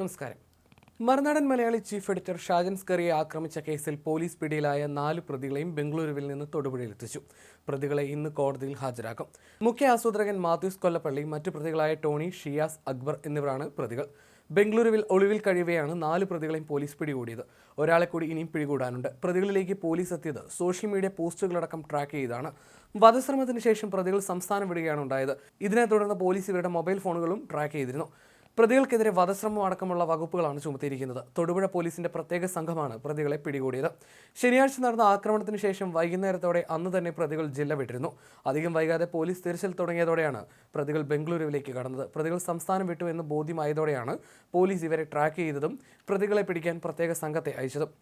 നമസ്കാരം. Marunadan Malayali chief editor Shajan സ്കറിയെ ആക്രമിച്ച കേസിൽ പോലീസ് പിടിയിലായ നാല് പ്രതികളെയും ബംഗളൂരുവിൽ നിന്ന് തൊടുപുഴയിലെത്തിച്ചു. പ്രതികളെ ഇന്ന് കോടതിയിൽ ഹാജരാക്കും. മുഖ്യ ആസൂത്രകൻ മാത്യൂസ് കൊല്ലപ്പള്ളി മറ്റു പ്രതികളായ ടോണി ഷിയാസ് അക്ബർ എന്നിവരാണ് പ്രതികൾ. ബംഗളൂരുവിൽ ഒളിവിൽ കഴിയവെയാണ് നാല് പ്രതികളെയും പോലീസ് പിടികൂടിയത്. ഒരാളെ കൂടി ഇനിയും പിടികൂടാനുണ്ട്. പ്രതികളിലേക്ക് പോലീസ് എത്തിയത് സോഷ്യൽ മീഡിയ പോസ്റ്റുകളടക്കം ട്രാക്ക് ചെയ്താണ്. വധശ്രമത്തിന് ശേഷം പ്രതികൾ സംസ്ഥാനം വിടുകയാണ് ഉണ്ടായത്. ഇതിനെ തുടർന്ന് പോലീസ് ഇവരുടെ മൊബൈൽ ഫോണുകളും ട്രാക്ക് ചെയ്തിരുന്നു. പ്രതികൾക്കെതിരെ വധശ്രമം അടക്കമുള്ള വകുപ്പുകളാണ് ചുമത്തിയിരിക്കുന്നത്. തൊടുപുഴ പോലീസിന്റെ പ്രത്യേക സംഘമാണ് പ്രതികളെ പിടികൂടിയത്. ശനിയാഴ്ച നടന്ന ആക്രമണത്തിന് ശേഷം വൈകുന്നേരത്തോടെ അന്ന് തന്നെ പ്രതികൾ ജില്ല വിട്ടിരുന്നു. അധികം വൈകാതെ പോലീസ് തിരച്ചിൽ തുടങ്ങിയതോടെയാണ് പ്രതികൾ ബംഗളൂരുവിലേക്ക് കടന്നത്. പ്രതികൾ സംസ്ഥാനം വിട്ടു എന്ന് ബോധ്യമായതോടെയാണ് പോലീസ് ഇവരെ ട്രാക്ക് ചെയ്തതും പ്രതികളെ പിടിക്കാൻ പ്രത്യേക സംഘത്തെ അയച്ചതും.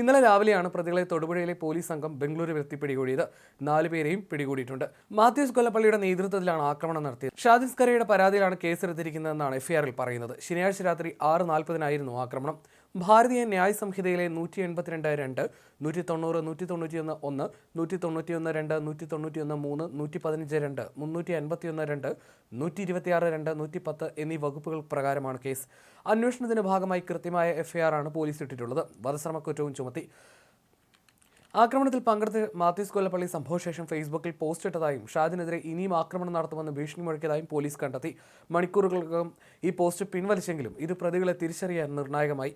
ഇന്നലെ രാവിലെയാണ് പ്രതികളെ തൊടുപുഴയിലെ പോലീസ് സംഘം ബംഗളൂരുവിലെത്തി പിടികൂടിയത്. നാലുപേരെയും പിടികൂടിയിട്ടുണ്ട്. മാത്യൂസ് കൊല്ലപ്പള്ളിയുടെ നേതൃത്വത്തിലാണ് ആക്രമണം നടത്തിയത്. ഷാദിസ്കരയുടെ പരാതിയിലാണ് കേസെടുത്തിരിക്കുന്നതെന്നാണ് എഫ്ഐആറിൽ പറയുന്നത്. ശനിയാഴ്ച രാത്രി ആറ് നാൽപ്പതിനായിരുന്നു ആക്രമണം. ഭാരതീയ ന്യായ സംഹിതയിലെ നൂറ്റി എൺപത്തിരണ്ട് രണ്ട് നൂറ്റി തൊണ്ണൂറ് നൂറ്റി തൊണ്ണൂറ്റിയൊന്ന് ഒന്ന് നൂറ്റി തൊണ്ണൂറ്റിയൊന്ന് രണ്ട് നൂറ്റി തൊണ്ണൂറ്റിയൊന്ന് മൂന്ന് നൂറ്റി പതിനഞ്ച് രണ്ട് മുന്നൂറ്റി അൻപത്തിയൊന്ന് രണ്ട് നൂറ്റി ഇരുപത്തിയാറ് രണ്ട് നൂറ്റി പത്ത് എന്നീ വകുപ്പുകൾ പ്രകാരമാണ് കേസ്. അന്വേഷണത്തിന്റെ ഭാഗമായി കൃത്യമായ എഫ്ഐആർ ആണ് പോലീസ് ഇട്ടിട്ടുള്ളത്. വധശ്രമക്കുറ്റവും ചുമത്തി. ആക്രമണത്തിൽ പങ്കെടുത്ത് മാത്യൂസ് കൊല്ലപ്പള്ളി സംഭവശേഷം ഫേസ്ബുക്കിൽ പോസ്റ്റ് ഇട്ടതായും ഷാദിനെതിരെ ഇനിയും ആക്രമണം നടത്തുമെന്ന് ഭീഷണി മുഴക്കിയതായും പോലീസ് കണ്ടെത്തി. മണിക്കൂറുകൾക്കകം ഈ പോസ്റ്റ് പിൻവലിച്ചെങ്കിലും ഇത് പ്രതികളെ തിരിച്ചറിയാൻ നിർണായകമായി.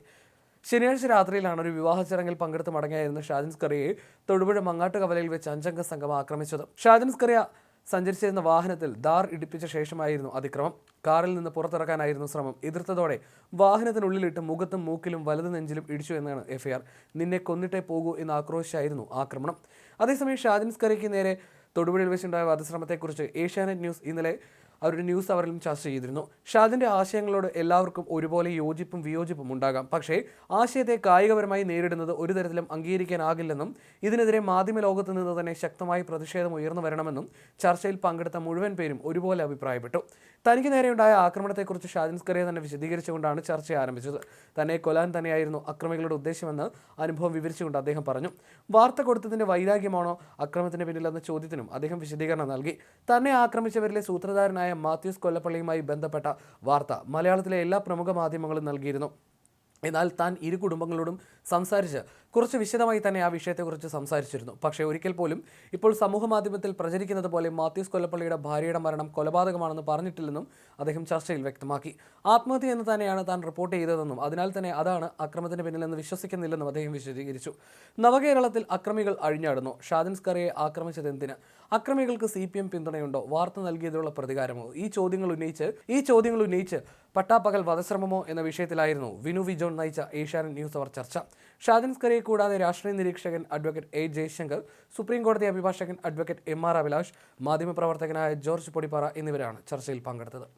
ശനിയാഴ്ച രാത്രിയിലാണ് ഒരു വിവാഹ ചടങ്ങിൽ പങ്കെടുത്ത് മടങ്ങിയായിരുന്ന ഷാജൻ സ്കറിയെ തൊടുപുഴ മങ്ങാട്ട് കവലയിൽ വെച്ച് അഞ്ചംഗ സംഘം ആക്രമിച്ചത്. ഷാജൻ സ്കറിയ സഞ്ചരിച്ചിരുന്ന വാഹനത്തിൽ ദാർ ഇടിപ്പിച്ച ശേഷമായിരുന്നു അതിക്രമം. കാറിൽ നിന്ന് പുറത്തിറക്കാനായിരുന്നു ശ്രമം. എതിർത്തതോടെ വാഹനത്തിനുള്ളിലിട്ട് മുഖത്തും മൂക്കിലും വലതു നെഞ്ചിലും ഇടിച്ചു എന്നാണ് എഫ്ഐആർ. നിന്നെ കൊന്നിട്ടേ പോകൂ എന്ന് ആക്രോശിച്ചായിരുന്നു ആക്രമണം. അതേസമയം ഷാജൻ സ്കറിക്ക് നേരെ തൊടുപുഴയിൽ വെച്ചുണ്ടായ വധശ്രമത്തെക്കുറിച്ച് ഏഷ്യാനെറ്റ് ന്യൂസ് ഇന്നലെ അവരുടെ ന്യൂസ് അവറിലും ചർച്ച ചെയ്തിരുന്നു. ഷാദിന്റെ ആശയങ്ങളോട് എല്ലാവർക്കും ഒരുപോലെ യോജിപ്പും വിയോജിപ്പും ഉണ്ടാകാം. പക്ഷേ ആശയത്തെ കായികപരമായി നേരിടുന്നത് ഒരു തരത്തിലും അംഗീകരിക്കാനാകില്ലെന്നും ഇതിനെതിരെ മാധ്യമ ലോകത്ത് നിന്ന് തന്നെ ശക്തമായി പ്രതിഷേധം ഉയർന്നു വരണമെന്നും ചർച്ചയിൽ പങ്കെടുത്ത മുഴുവൻ പേരും ഒരുപോലെ അഭിപ്രായപ്പെട്ടു. തനിക്ക് നേരെയുണ്ടായ ആക്രമണത്തെക്കുറിച്ച് ഷാജിൻ സ്കറിയെ തന്നെ വിശദീകരിച്ചുകൊണ്ടാണ് ചർച്ച ആരംഭിച്ചത്. തന്നെ കൊലാൻ തന്നെയായിരുന്നു അക്രമികളുടെ ഉദ്ദേശമെന്ന് അനുഭവം വിവരിച്ചുകൊണ്ട് അദ്ദേഹം പറഞ്ഞു. വാർത്ത കൊടുത്തതിന്റെ വൈരാഗ്യമാണോ അക്രമത്തിന് പിന്നിലെന്ന ചോദ്യത്തിനും അദ്ദേഹം വിശദീകരണം നൽകി. തന്നെ ആക്രമിച്ചവരിലെ സൂത്രധാരനായ മാത്യൂസ് കൊല്ലപ്പള്ളിയുമായി ബന്ധപ്പെട്ട വാർത്ത മലയാളത്തിലെ എല്ലാ പ്രമുഖ മാധ്യമങ്ങളും നൽകിയിരുന്നു. എന്നാൽ താൻ ഇരു കുടുംബങ്ങളോടും സംസാരിച്ച് കുറച്ച് വിശദമായി തന്നെ ആ വിഷയത്തെക്കുറിച്ച് സംസാരിച്ചിരുന്നു. പക്ഷേ ഒരിക്കൽ പോലും ഇപ്പോൾ സമൂഹ മാധ്യമത്തിൽ പ്രചരിക്കുന്നത് പോലെ മാത്യൂസ് കൊല്ലപ്പള്ളിയുടെ ഭാര്യയുടെ മരണം കൊലപാതകമാണെന്ന് പറഞ്ഞിട്ടില്ലെന്നും അദ്ദേഹം ചർച്ചയിൽ വ്യക്തമാക്കി. ആത്മഹത്യ എന്ന് തന്നെയാണ് താൻ റിപ്പോർട്ട് ചെയ്തതെന്നും അതിനാൽ തന്നെ അതാണ് അക്രമത്തിന് പിന്നിലെന്ന് വിശ്വസിക്കുന്നില്ലെന്നും അദ്ദേഹം വിശദീകരിച്ചു. നവകേരളത്തിൽ അക്രമികൾ അഴിഞ്ഞാടുന്നു. ഷാദിൻ സ്കറിയെ ആക്രമിച്ചത് എന്തിന് അക്രമികൾക്ക് സി പി എം പിന്തുണയുണ്ടോ? വാർത്ത നൽകിയതിലുള്ള പ്രതികാരമോ? ഈ ചോദ്യങ്ങൾ ഉന്നയിച്ച് ഈ ചോദ്യങ്ങൾ ഉന്നയിച്ച് പട്ടാപ്പകൽ വധശ്രമമോ എന്ന വിഷയത്തിലായിരുന്നു വിനു വി ജോൺ നയിച്ച ഏഷ്യാനെറ്റ് ന്യൂസ് അവർ ചർച്ച. ഷാദിൻ സ്കറിയെ കൂടാതെ രാഷ്ട്രീയ നിരീക്ഷകൻ അഡ്വക്കേറ്റ് എ ജയശങ്കർ സുപ്രീം കോടതി അഭിഭാഷകൻ അഡ്വക്കേറ്റ് എം ആർ അഭിലാഷ് മാധ്യമപ്രവർത്തകനായ ജോർജ് പൊടിപ്പാറ എന്നിവരാണ് ചർച്ചയിൽ പങ്കെടുത്തത്.